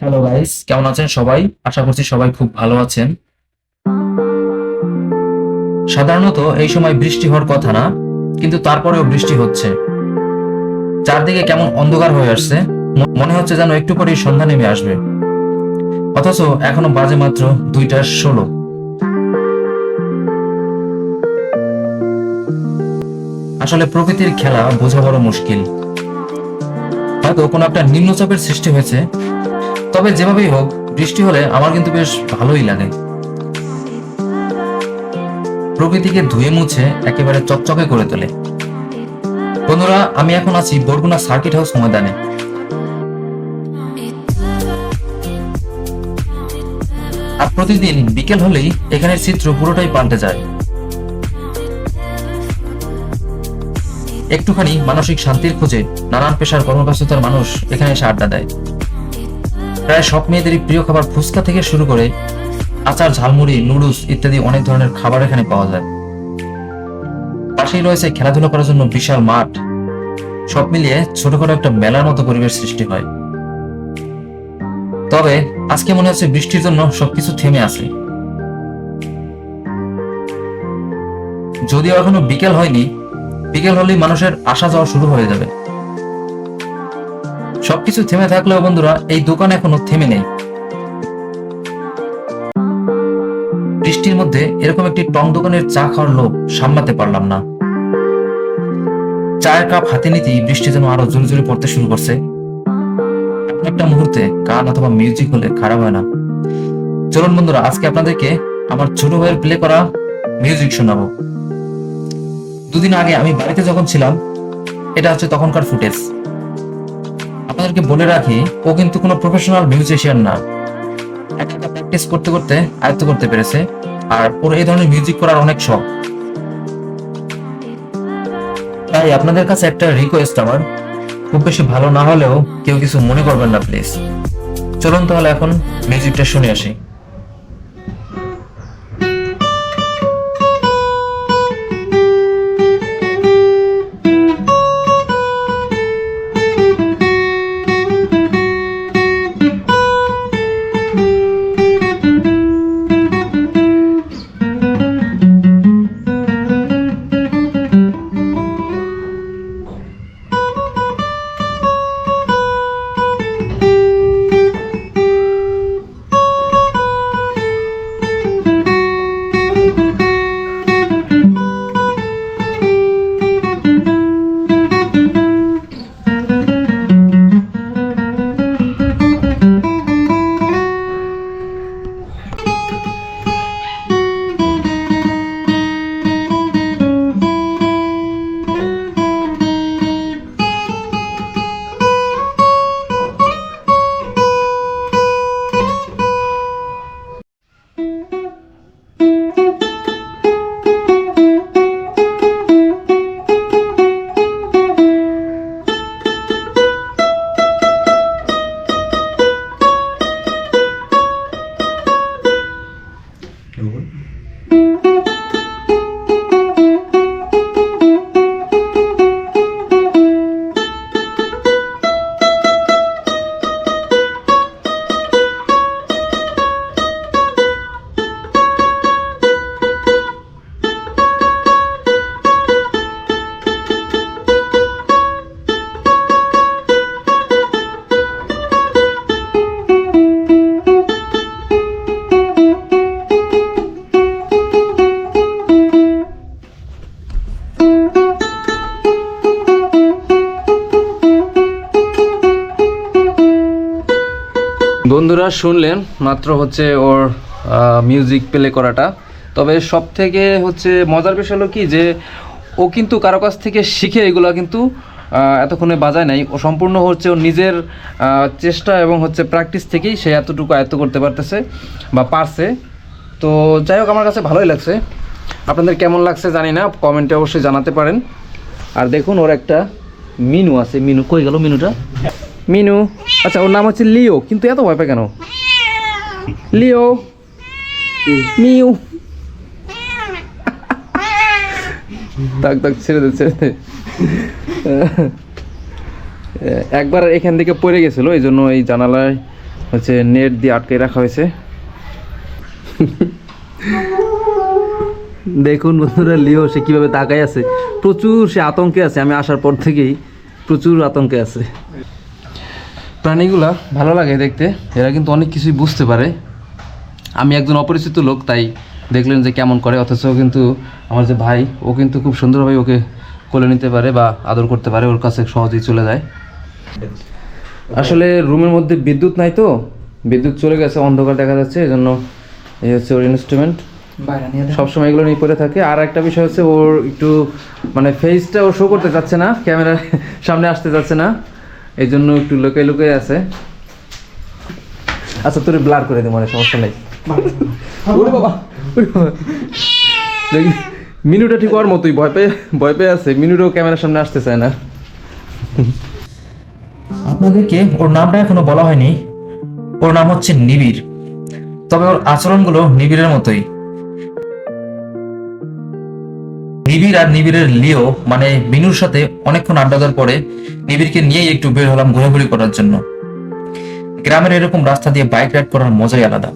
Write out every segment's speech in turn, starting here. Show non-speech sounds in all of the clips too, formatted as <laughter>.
Hello guys কেমন আছেন সবাই? আশা করছি সবাই খুব ভালো আছেন। সাধারণত এই সময় বৃষ্টি হওয়ার কথা না, কিন্তু তারপরেও বৃষ্টি হচ্ছে। চারদিকে কেমন অন্ধকার হয়ে আসছে মনে হচ্ছে যেন একটু পরেই সন্ধ্যা নেমে আসবে। অথচ এখনও বাজে মাত্র দুইটা ষোলো। আসলে প্রকৃতির খেলা বোঝা বড় মুশকিল। হয়তো কোনো একটা নিম্নচাপের সৃষ্টি হয়েছে তবে যেভাবেই হোক, বৃষ্টি হলে আমার কিন্তু বেশ ভালোই লাগে। প্রকৃতিকে ধুয়ে মুছে একেবারে চকচকে করে তোলে। বন্ধুরা, আমি এখন আছি বরগুনা সার্কিট হাউস ময়দানে। আর প্রতিদিন বিকেল হলেই এখানের চিত্র পুরোটাই পাল্টে যায়। একটুখানি মানসিক শান্তির খোঁজে নানান পেশার কর্মব্যস্ততার মানুষ এখানে এসে আড্ডা দেয়। প্রায় সব মেয়েদেরই প্রিয় খাবার ফুচকা থেকে শুরু করে আচার, ঝালমুড়ি, নুডলস ইত্যাদি অনেক ধরনের খাবার এখানে পাওয়া যায়। পাশেই রয়েছে খেলাধুলা করার জন্য বিশাল মাঠ। সব মিলিয়ে ছোটখাটো একটা মেলার মতো পরিবেশ সৃষ্টি হয়। তবে আজকে মনে হচ্ছে বৃষ্টির জন্য সবকিছু থেমে আছে। যদিও এখনও বিকেল হয়নি, বিকেল হলেই মানুষের আসা যাওয়া শুরু হয়ে যাবে। সবকিছু থেমে থাকলেও বন্ধুরা, এই দোকান এখনও থেমে নেই। বৃষ্টির মধ্যে এরকম একটি টং দোকানের চা খাওয়ার লোভ সামলাতে পারলাম না। চায়ের কাপ হাতে নিতেই বৃষ্টি যেন আরও জোরে জোরে পড়তে শুরু করছে। একটা মুহূর্তে গান অথবা মিউজিক হলে খারাপ হয় না। চলুন বন্ধুরা, আজকে আপনাদেরকে আমার ছোট ভাইয়ের প্লে করা মিউজিক শোনাবো। দুদিন আগে আমি বাড়িতে যখন ছিলাম, এটা হচ্ছে তখনকার ফুটেজ আপনাদেরকে বলে রাখি, ও কিন্তু কোনো প্রফেশনাল মিউজিশিয়ান না। একা একা প্র্যাকটিস করতে করতে আয়ত্ত করতে পেরেছে, আর ওর এই ধরনের মিউজিক করার অনেক শখ। তাই আপনাদের কাছে একটা রিকোয়েস্ট আমার, খুব বেশি ভালো না হলেও কেউ কিছু মনে করবেন না প্লিজ চলুন তাহলে এখন মিউজিকটা শুনে আসি। 离婚。বন্ধুরা শুনলেন মাত্র হচ্ছে ওর মিউজিক প্লে করাটা। তবে সব থেকে হচ্ছে মজার বিষয় হলো কি যে, ও কিন্তু কারও কাছ থেকে শিখে এগুলো কিন্তু এতক্ষণে বাজায় নাই। ও সম্পূর্ণ হচ্ছে ওর নিজের চেষ্টা এবং হচ্ছে প্র্যাকটিস থেকেই সে এতটুকু আয়ত্ত করতে পারতেছে বা পারছে। তো যাই হোক, আমার কাছে ভালোই লাগছে। আপনাদের কেমন লাগছে জানি না, কমেন্টে অবশ্যই জানাতে পারেন। আর দেখুন, ওর একটা মিনু আছে। মিনু, কই গেল মিনুটা? মিনু। আচ্ছা ওর নাম হচ্ছে লিও, কিন্তু এত ভয় পায় কেন? Leo, Mew. তাক তাক ছেড়ে দে ছেড়ে দে। একবার এখান থেকে পড়ে গেছিল, এই জন্য এই জানালায় হচ্ছে নেট দিয়ে আটকে রাখা হয়েছে। দেখুন বন্ধুরা, লিও, সে কীভাবে তাকাই আছে। প্রচুর সে আতঙ্কে আছে, আমি আসার পর থেকেই প্রচুর আতঙ্কে আছে। প্রাণীগুলা ভালো লাগে দেখতে এরা কিন্তু অনেক কিছুই বুঝতে পারে। আমি একজন অপরিচিত লোক তাই দেখলেন যে কেমন করে অথচ কিন্তু আমার যে ভাই ও কিন্তু খুব সুন্দরভাবে ওকে কোলে নিতে পারে বা আদর করতে পারে ওর কাছে সহজেই চলে যায়। আসলে রুমের মধ্যে বিদ্যুৎ নাই তো বিদ্যুৎ চলে গেছে অন্ধকার দেখা যাচ্ছে এই জন্য এই হচ্ছে ওর ইনস্ট্রুমেন্ট সবসময় এগুলো নিয়ে পরে থাকে। আর একটা বিষয় হচ্ছে ওর একটু মানে ফেসটা ও শো করতে চাচ্ছে না ক্যামেরার সামনে আসতে চাচ্ছে না। এই জন্য একটু লুকে লুকে আছে। আচ্ছা তোর ব্লার করে দে মানে সমস্যা নেই। মিনুটা ঠিক ওর মতোই, ভয় পেয়ে ভয় পেয়ে আছে। মিনুটাও ক্যামেরার সামনে আসতে চায় না। আপনাদেরকে ওর নামটা এখনও বলা হয়নি। ওর নাম হচ্ছে নিবিড়। তবে ওর আচরণগুলো নিবিড়ের মতোই। নিবিড় আর নিবিড়ের লিও মানে মিনুর সাথে অনেকক্ষণ আড্ডা দেওয়ার পরে নিবিড়কে নিয়েই একটু বের হলাম ঘোরাঘুরি করার জন্য। গ্রামের এরকম রাস্তা দিয়ে বাইক রাইড করার মজাই আলাদা।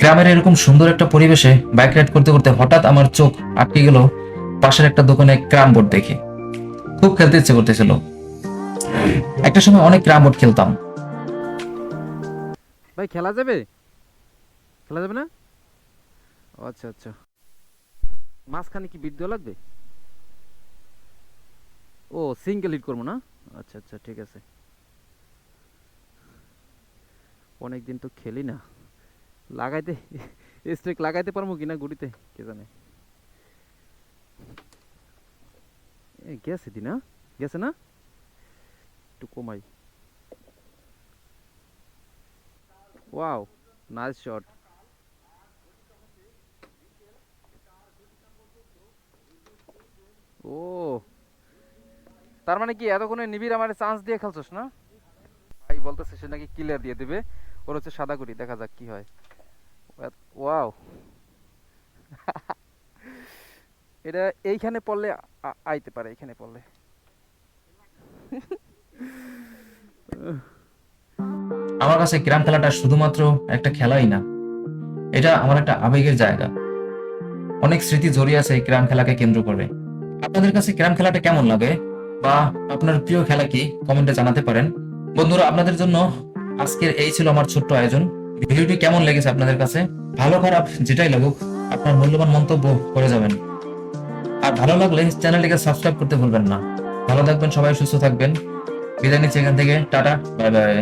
গ্রামের এরকম সুন্দর একটা পরিবেশে বাইক রাইড করতে করতে হঠাৎ আমার চোখ আটকে গেল। পাশের একটা দোকানে ক্রাম বোর্ড দেখে। খুব খেলতে ইচ্ছে করতেছিল। একটা সময় অনেক ক্রাম বোর্ড খেলতাম। ভাই, খেলা যাবে? খেলা যাবে না? আচ্ছা আচ্ছা। মাঝখানে কি বিট লাগবে? ও সিঙ্গেল হিট করব না? আচ্ছা আচ্ছা ঠিক আছে। অনেক দিন তো খেলি না। লাগাইতে স্ট্রেক লাগাইতে পারব কিনা গুড়িতে, কে জানে। গেছে দি না? গেছে না? একটু কমাই। ওয়াও নাইস শট ও, তার মানে কি এতক্ষণে নিবিড় আমার চান্স দিয়ে খেলছস না? ভাই বলতেছে সে নাকি ক্লিয়ার দিয়ে দেবে, ওর হচ্ছে সাদা গুড়ি, দেখা যাক কি হয়। ওয়াও <laughs> এটা এইখানে পড়লে আইতে পারে, এইখানে পড়লে। <laughs> আমার কাছে ক্রাম খেলাটা শুধুমাত্র একটা খেলাই না, এটা আমার একটা আবেগের জায়গা। অনেক স্মৃতি জড়িয়ে আছে এই ক্রাম খেলাকে কেন্দ্র করে। আপনাদের কাছে ক্রাম খেলাটা কেমন লাগে? বা আপনার প্রিয় খেলা কি? কমেন্টে জানাতে পারেন। বন্ধুরা, আপনাদের জন্য আজকের এই ছিল আমার ছোট্ট আয়োজন। ভিডিওটি কেমন লেগেছে আপনাদের কাছে? ভালো, খারাপ, যেটাই লাগুক, আপনার মূল্যবান মন্তব্য করে যাবেন। আর ভালো লাগলে চ্যানেলটিকে সাবস্ক্রাইব করতে ভুলবেন না। ভালো থাকবেন সবাই, সুস্থ থাকবেন। বিদায় নিচ্ছি এখান থেকে। Tata, bye bye.